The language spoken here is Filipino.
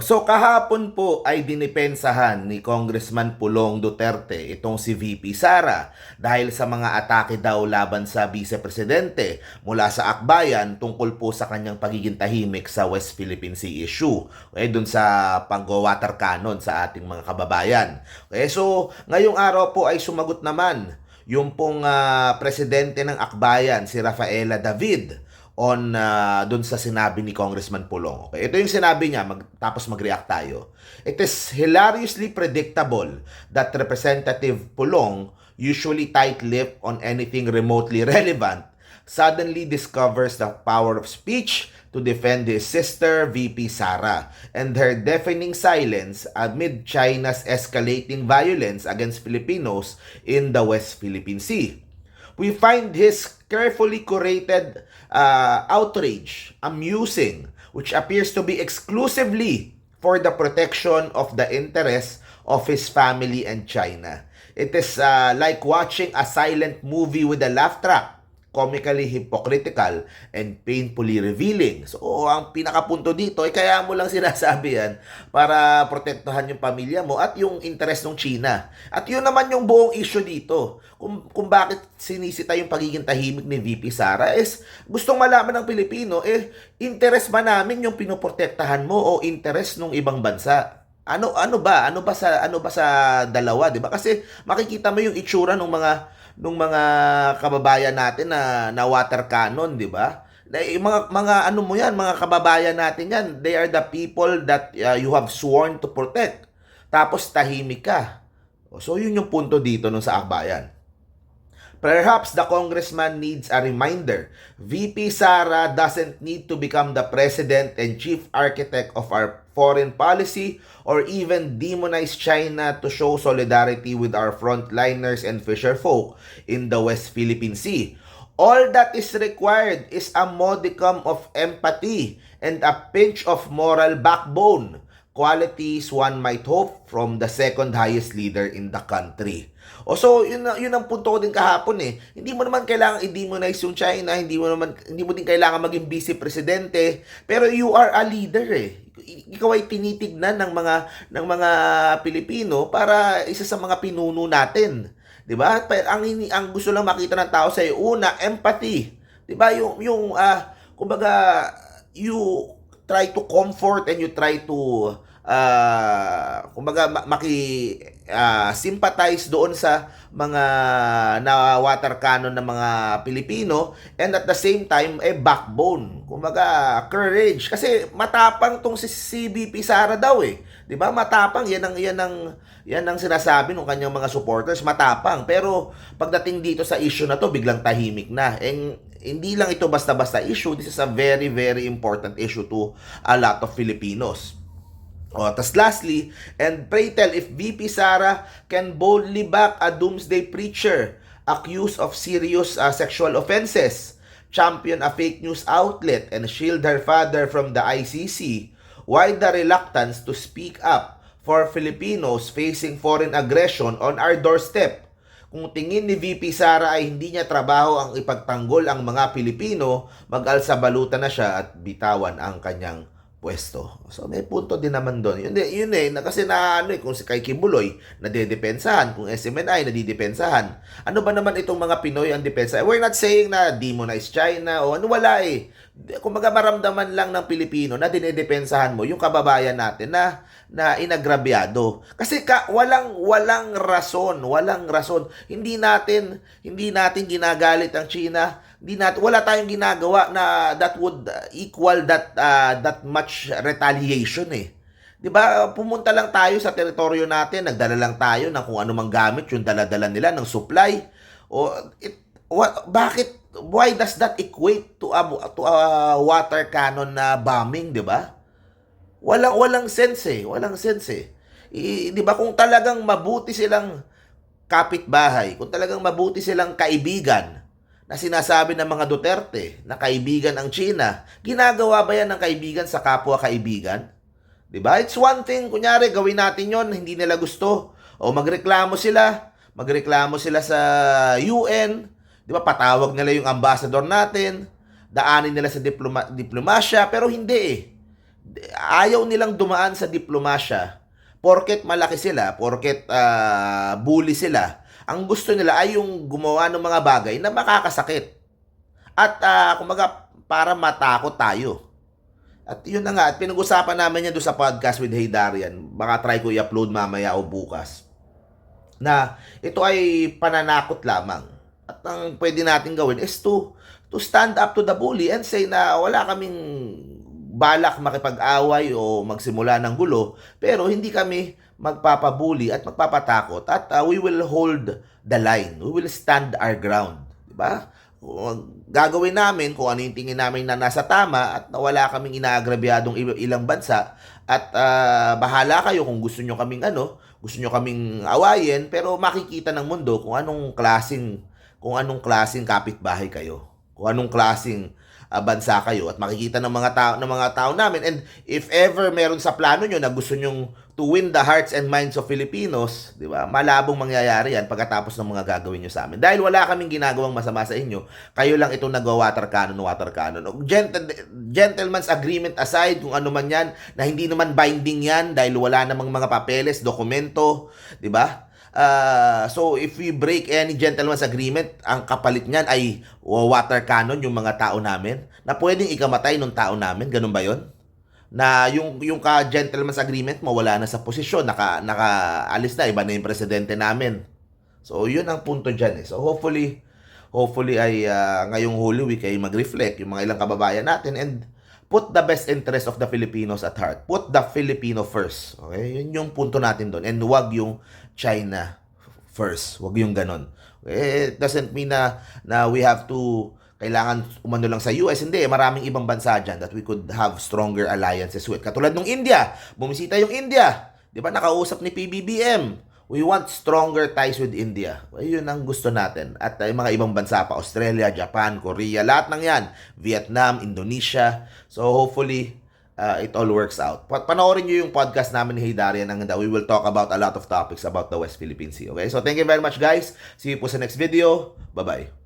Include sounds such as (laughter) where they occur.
So kahapon po ay dinipensahan ni Congressman Pulong Duterte itong si VP Sara dahil sa mga atake daw laban sa Vice Presidente mula sa Akbayan tungkol po sa kanyang pagiging tahimik sa West Philippine Sea issue. Okay, dun sa pag-water cannon sa ating mga kababayan. Okay, so ngayong araw po ay sumagot naman yung pong ah, presidente ng Akbayan, si Rafaela David on uh, dun sa sinabi ni Congressman Pulong. Okay, ito yung sinabi niya, mag, tapos mag-react tayo. It is hilariously predictable that Representative Pulong, usually tight-lipped on anything remotely (laughs) relevant, suddenly discovers the power of speech to defend his sister VP Sara and her deafening silence amid China's escalating violence against Filipinos in the West Philippine Sea. We find his carefully curated uh, outrage amusing, which appears to be exclusively for the protection of the interests of his family and China. It is uh, like watching a silent movie with a laugh track, comically hypocritical and painfully revealing. So, ang pinakapunto dito ay kaya mo lang (laughs) sinasabi yan para protektahan yung pamilya mo at yung interest ng China. At yun naman yung buong issue dito. Kung, kung bakit sinisita yung pagiging tahimik ni VP Sara is gustong malaman ng Pilipino, eh, interest ba namin yung pinoprotektahan mo o interest ng ibang bansa? Ano ano ba? Ano ba sa ano ba sa dalawa, 'di ba? Kasi makikita mo yung itsura ng mga nung mga kababayan natin na na water cannon, 'di ba? Yung mga mga ano mo 'yan, mga kababayan natin 'yan. They are the people that uh, you have sworn to protect. Tapos tahimik ka. So yun yung punto dito nung sa akbayan. Perhaps the congressman needs a reminder. VP Sara doesn't need to become the president and chief architect of our foreign policy or even demonize China to show solidarity with our frontliners and fisher folk in the West Philippine Sea. All that is required is a modicum of empathy and a pinch of moral backbone qualities one might hope from the second highest leader in the country. O so, yun, yun ang punto ko din kahapon eh. Hindi mo naman kailangan i-demonize yung China, hindi mo naman hindi mo din kailangan maging vice presidente, pero you are a leader eh. Ikaw ay tinitignan ng mga ng mga Pilipino para isa sa mga pinuno natin. 'Di ba? Ang ang gusto lang makita ng tao sa iyo, una, empathy. 'Di ba? Yung yung ah kumbaga you try to comfort and you try to uh, kumbaga ma- maki ah, sympathize doon sa mga na water cannon ng mga Pilipino and at the same time eh backbone. Kumbaga courage. Kasi matapang tong si CBP Sara daw eh. 'di ba? Matapang. Yan ang yan ang yan ang sinasabi ng kanyang mga supporters. Matapang. Pero pagdating dito sa issue na to biglang tahimik na. And hindi lang ito basta-basta issue this is a very very important issue to a lot of Filipinos o, tas lastly, and pray tell if VP Sara can boldly back a doomsday preacher accused of serious uh, sexual offenses, champion a fake news outlet, and shield her father from the ICC, why the reluctance to speak up for Filipinos facing foreign aggression on our doorstep? Kung tingin ni VP Sara ay hindi niya trabaho ang ipagtanggol ang mga Pilipino, mag-alsa baluta na siya at bitawan ang kanyang pwesto. So may punto din naman doon. Yun, yun eh, na, kasi na ano eh, kung si kay Kibuloy, nadidepensahan, kung SMNI, nadidepensahan. Ano ba naman itong mga Pinoy ang depensa? We're not saying na demonize China o ano, wala eh. Kung maramdaman lang ng Pilipino na dinedepensahan mo yung kababayan natin na na inagrabyado. Kasi ka, walang walang rason, walang rason. Hindi natin hindi natin ginagalit ang China. Hindi natin wala tayong ginagawa na that would equal that uh, that much retaliation eh. 'Di ba? Pumunta lang tayo sa teritoryo natin, nagdala lang tayo ng kung ano mang gamit yung dala-dala nila ng supply. O it, what, bakit why does that equate to a to a water cannon na bombing, 'di ba? Walang walang sense eh, walang sense eh. 'Di ba kung talagang mabuti silang kapitbahay, kung talagang mabuti silang kaibigan na sinasabi ng mga Duterte na kaibigan ang China, ginagawa ba yan ng kaibigan sa kapwa kaibigan? 'Di ba? It's one thing, kunyari gawin natin 'yon, hindi nila gusto. O magreklamo sila, magreklamo sila sa UN, 'di ba? Patawag nila yung ambassador natin, daanin nila sa diploma, diplomasya, pero hindi eh. ayaw nilang dumaan sa diplomasya porket malaki sila, porket ah, bully sila. Ang gusto nila ay yung gumawa ng mga bagay na makakasakit. At ah, kumbaga para matakot tayo. At yun na nga, at pinag-usapan namin yan doon sa podcast with Hey Darian. Baka try ko i-upload mamaya o bukas. Na ito ay pananakot lamang. At ang pwede natin gawin is to to stand up to the bully and say na wala kaming balak makipag-away o magsimula ng gulo, pero hindi kami magpapabuli at magpapatakot at uh, we will hold the line. We will stand our ground. Di ba? Gagawin namin kung ano yung tingin namin na nasa tama at na wala kaming inaagrabyadong il- ilang bansa at ah, bahala kayo kung gusto nyo kaming ano, gusto nyo kaming awayin, pero makikita ng mundo kung anong klasing kung anong klasing kapitbahay kayo, kung anong klasing ah, bansa kayo at makikita ng mga tao ng mga tao namin and if ever meron sa plano nyo na gusto nyong to win the hearts and minds of Filipinos, di ba? Malabong mangyayari yan pagkatapos ng mga gagawin nyo sa amin. Dahil wala kaming ginagawang masama sa inyo, kayo lang itong nagwa-water cannon, water cannon. Gentle, gentleman's agreement aside, kung ano man yan, na hindi naman binding yan dahil wala namang mga papeles, dokumento, di ba? Ah, so if we break any gentleman's agreement, ang kapalit niyan ay water cannon yung mga tao namin na pwedeng ikamatay ng tao namin, ganun ba 'yon? Na yung yung ka gentleman's agreement mo wala na sa posisyon, naka nakaalis na iba na yung presidente namin. So yun ang punto diyan eh. So hopefully hopefully ay ah, ngayong Holy Week ay mag-reflect yung mga ilang kababayan natin and put the best interest of the Filipinos at heart. Put the Filipino first. Okay? Yun yung punto natin doon. And wag yung China first. Wag yung ganon. Eh, it doesn't mean na, na we have to kailangan umano lang sa US. Hindi, maraming ibang bansa dyan that we could have stronger alliances with. Katulad nung India. Bumisita yung India. Di ba? Nakausap ni PBBM. We want stronger ties with India. Ayun ang gusto natin. At uh, mga ibang bansa pa, Australia, Japan, Korea, lahat ng yan. Vietnam, Indonesia. So hopefully, uh, it all works out. Pa- panoorin nyo yung podcast namin ni Hey Darian ang we will talk about a lot of topics about the West Philippine Sea. Okay? So thank you very much guys. See you po sa next video. Bye-bye.